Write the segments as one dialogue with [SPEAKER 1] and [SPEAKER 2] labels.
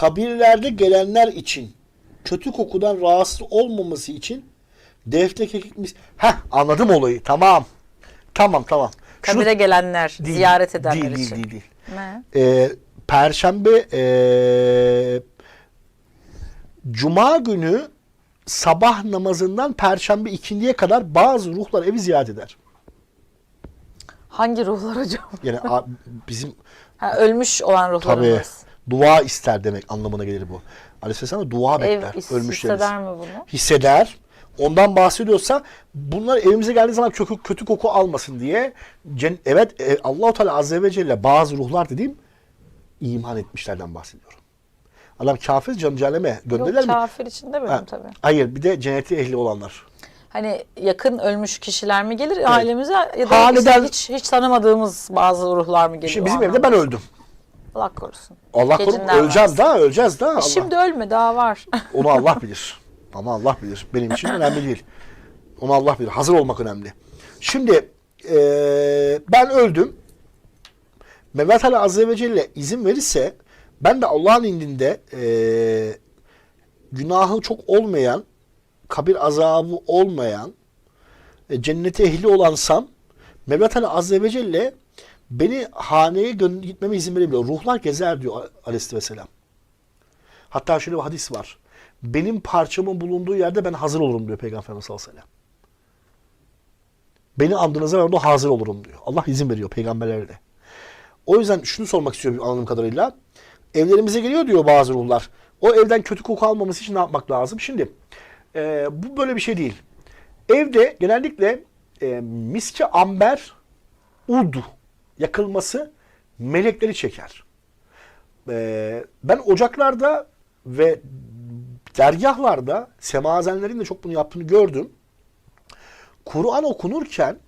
[SPEAKER 1] kabirlerde gelenler için kötü kokudan rahatsız olmaması için defne kekik mis... Heh anladım olayı. Tamam. Tamam tamam. Şunu-
[SPEAKER 2] Kabire gelenler,
[SPEAKER 1] Değil,
[SPEAKER 2] ziyaret edenler
[SPEAKER 1] değil,
[SPEAKER 2] için.
[SPEAKER 1] Değil değil değil.
[SPEAKER 2] Ne?
[SPEAKER 1] Ee, Perşembe ee, Cuma günü sabah namazından Perşembe ikindiye kadar bazı ruhlar evi ziyaret eder.
[SPEAKER 2] Hangi ruhlar hocam?
[SPEAKER 1] Yani a- bizim
[SPEAKER 2] Ha, ölmüş olan
[SPEAKER 1] tabii
[SPEAKER 2] ruhlarımız.
[SPEAKER 1] Dua ister demek anlamına gelir bu. Aleyhisselam da dua
[SPEAKER 2] Ev
[SPEAKER 1] bekler
[SPEAKER 2] his-
[SPEAKER 1] ölmüşlerimiz.
[SPEAKER 2] hisseder mi bunu?
[SPEAKER 1] hisseder. Ondan bahsediyorsa bunlar evimize geldiği zaman kötü, kötü koku almasın diye cen- evet e, Allahu Teala azze ve celle bazı ruhlar dediğim iman etmişlerden bahsediyorum. Adam kafir canı cehenneme
[SPEAKER 2] Yok
[SPEAKER 1] gönderirler mi?
[SPEAKER 2] kafir için demiyorum
[SPEAKER 1] Ha,
[SPEAKER 2] tabii.
[SPEAKER 1] Hayır bir de cenneti ehli olanlar.
[SPEAKER 2] Hani yakın ölmüş kişiler mi gelir ailemize ya da işte hiç hiç tanımadığımız bazı ruhlar mı geliyor?
[SPEAKER 1] Şimdi bizim evde ben öldüm.
[SPEAKER 2] Allah korusun.
[SPEAKER 1] Allah korusun öleceğiz daha öleceğiz daha.
[SPEAKER 2] E
[SPEAKER 1] Allah.
[SPEAKER 2] Şimdi ölme daha var.
[SPEAKER 1] Onu Allah bilir. Ama Allah bilir. Benim için önemli değil. Onu Allah bilir. Hazır olmak önemli. Şimdi eee, ben öldüm. Mevlat Ali Azze ve Celle izin verirse ben de Allah'ın indinde eee, günahı çok olmayan, kabir azabı olmayan, e, cennete ehli olansam Mevlat Ali Azze ve Celle beni haneye gitmeme izin verebiliyor. Ruhlar gezer diyor Aleyhisselatü Vesselam. Hatta şöyle bir hadis var. Benim parçamın bulunduğu yerde ben hazır olurum diyor Peygamber sallallahu aleyhi ve sellem. Beni andığınızda ben orada hazır olurum diyor. Allah izin veriyor peygamberlere de. O yüzden şunu sormak istiyorum anladığım kadarıyla. Evlerimize geliyor diyor bazı ruhlar. O evden kötü koku almaması için ne yapmak lazım? Şimdi e, bu böyle bir şey değil. Evde genellikle e, miski amber udu yakılması melekleri çeker. Ee, ben ocaklarda ve dergahlarda semazenlerin de çok bunu yaptığını gördüm. Kur'an okunurken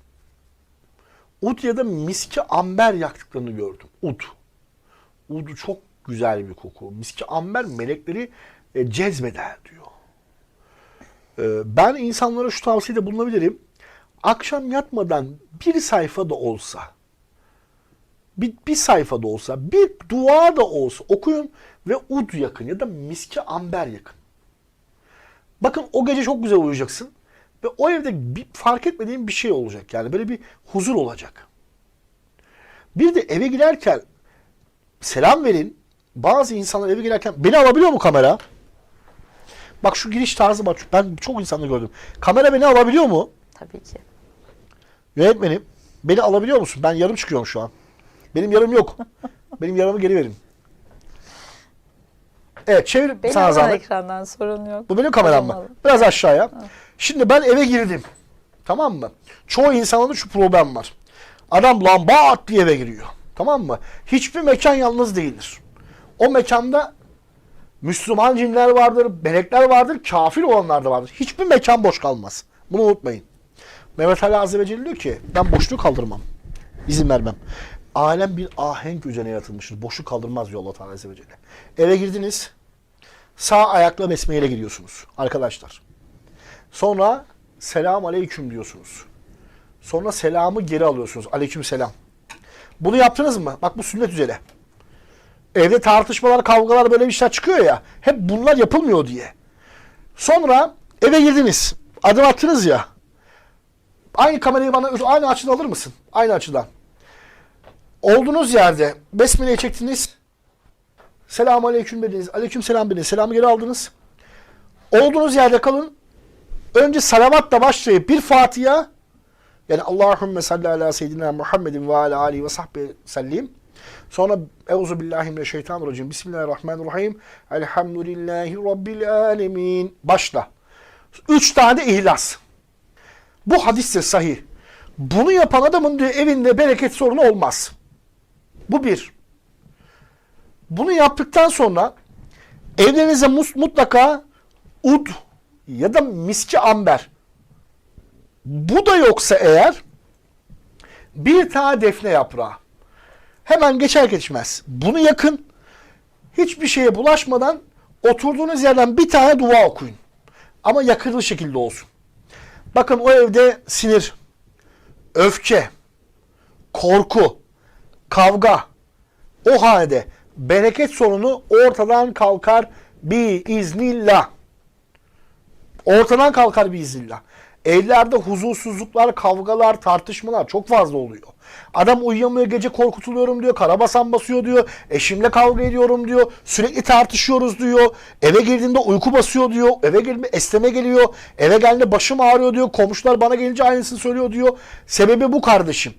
[SPEAKER 1] ud ya da miski amber yaktıklarını gördüm. Ud. Ud çok güzel bir koku. Miski amber melekleri e, cezbeder diyor. Ee, ben insanlara şu tavsiyede bulunabilirim. Akşam yatmadan bir sayfa da olsa bir, bir sayfada olsa, bir dua da olsa okuyun ve ud yakın ya da miski amber yakın. Bakın o gece çok güzel uyuyacaksın ve o evde bir, fark etmediğin bir şey olacak. Yani böyle bir huzur olacak. Bir de eve giderken selam verin. Bazı insanlar eve girerken beni alabiliyor mu kamera? Bak şu giriş tarzı bak ben çok insanı gördüm. Kamera beni alabiliyor mu?
[SPEAKER 2] Tabii ki.
[SPEAKER 1] Yönetmenim beni alabiliyor musun? Ben yarım çıkıyorum şu an. Benim yarım yok. Benim yarımı geri verin. Evet çevir
[SPEAKER 2] Benim
[SPEAKER 1] sana zahmet.
[SPEAKER 2] ekrandan sorun yok.
[SPEAKER 1] Bu benim kameram mı?
[SPEAKER 2] Olmalı.
[SPEAKER 1] Biraz aşağıya. Şimdi ben eve girdim. Tamam mı? Çoğu insanın şu problem var. Adam lamba at diye eve giriyor. Tamam mı? Hiçbir mekan yalnız değildir. O mekanda Müslüman cinler vardır, melekler vardır, kafir olanlar da vardır. Hiçbir mekan boş kalmaz. Bunu unutmayın. Mehmet Ali Azze ve Celle diyor ki ben boşluğu kaldırmam. İzin vermem. Alem bir ahenk üzerine yaratılmıştır. Boşluk kaldırmaz diyor Allah Teala Azze ve Celle. Eve girdiniz. Sağ ayakla besmeyle gidiyorsunuz arkadaşlar. Sonra selam aleyküm diyorsunuz. Sonra selamı geri alıyorsunuz. Aleyküm selam. Bunu yaptınız mı? Bak bu sünnet üzere. Evde tartışmalar, kavgalar böyle bir şeyler çıkıyor ya. Hep bunlar yapılmıyor diye. Sonra eve girdiniz. Adım attınız ya. Aynı kamerayı bana aynı açıdan alır mısın? Aynı açıdan. Olduğunuz yerde besmeleyi çektiniz. Selamun aleyküm dediniz. Aleyküm selam dediniz. Selamı geri aldınız. Olduğunuz yerde kalın. Önce salavatla başlayıp bir Fatiha yani Allahümme salli ala seyyidina Muhammedin ve ala alihi ve sahbihi sellim. Sonra Euzu billahi mineşşeytanirracim. Bismillahirrahmanirrahim. Elhamdülillahi rabbil alemin. Başla. Üç tane ihlas. Bu hadis de sahih. Bunu yapan adamın diyor evinde bereket sorunu olmaz. Bu bir. Bunu yaptıktan sonra evlerinize mutlaka ud ya da miski amber. Bu da yoksa eğer bir tane defne yaprağı. Hemen geçer geçmez. Bunu yakın. Hiçbir şeye bulaşmadan oturduğunuz yerden bir tane dua okuyun. Ama yakınlı şekilde olsun. Bakın o evde sinir, öfke, korku, kavga o halde bereket sorunu ortadan kalkar biiznillah. Ortadan kalkar biiznillah. Evlerde huzursuzluklar, kavgalar, tartışmalar çok fazla oluyor. Adam uyuyamıyor gece korkutuluyorum diyor. Karabasan basıyor diyor. Eşimle kavga ediyorum diyor. Sürekli tartışıyoruz diyor. Eve girdiğimde uyku basıyor diyor. Eve geldiğimde esneme geliyor. Eve geldiğinde başım ağrıyor diyor. Komşular bana gelince aynısını söylüyor diyor. Sebebi bu kardeşim.